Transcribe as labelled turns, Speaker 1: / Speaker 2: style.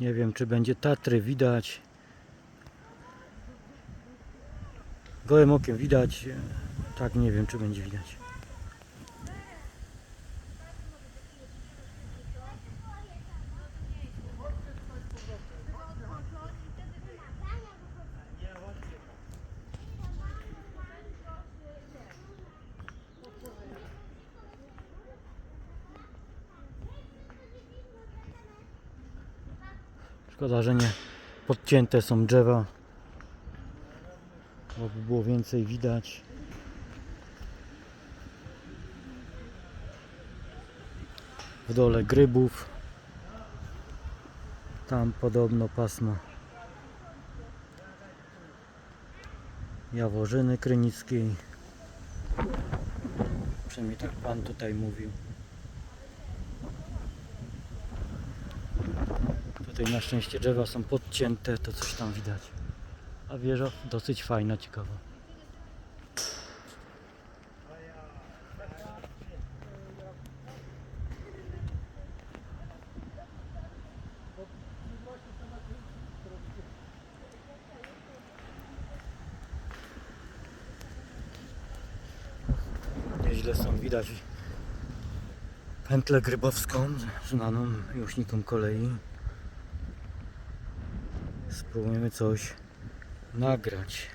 Speaker 1: Nie wiem, czy będzie Tatry widać. Gołym okiem widać. Tak, nie wiem, czy będzie widać. Szkoda, że nie podcięte są drzewa, bo by było więcej widać. W dole grybów. Tam podobno pasmo Jaworzyny Krynickiej. Przynajmniej tak pan tutaj mówił. Tutaj na szczęście drzewa są podcięte, to coś tam widać. A wieża dosyć fajna, ciekawa. Nieźle są widać pętlę grybowską, znaną miłośnikom kolei. Spróbujemy coś nagrać.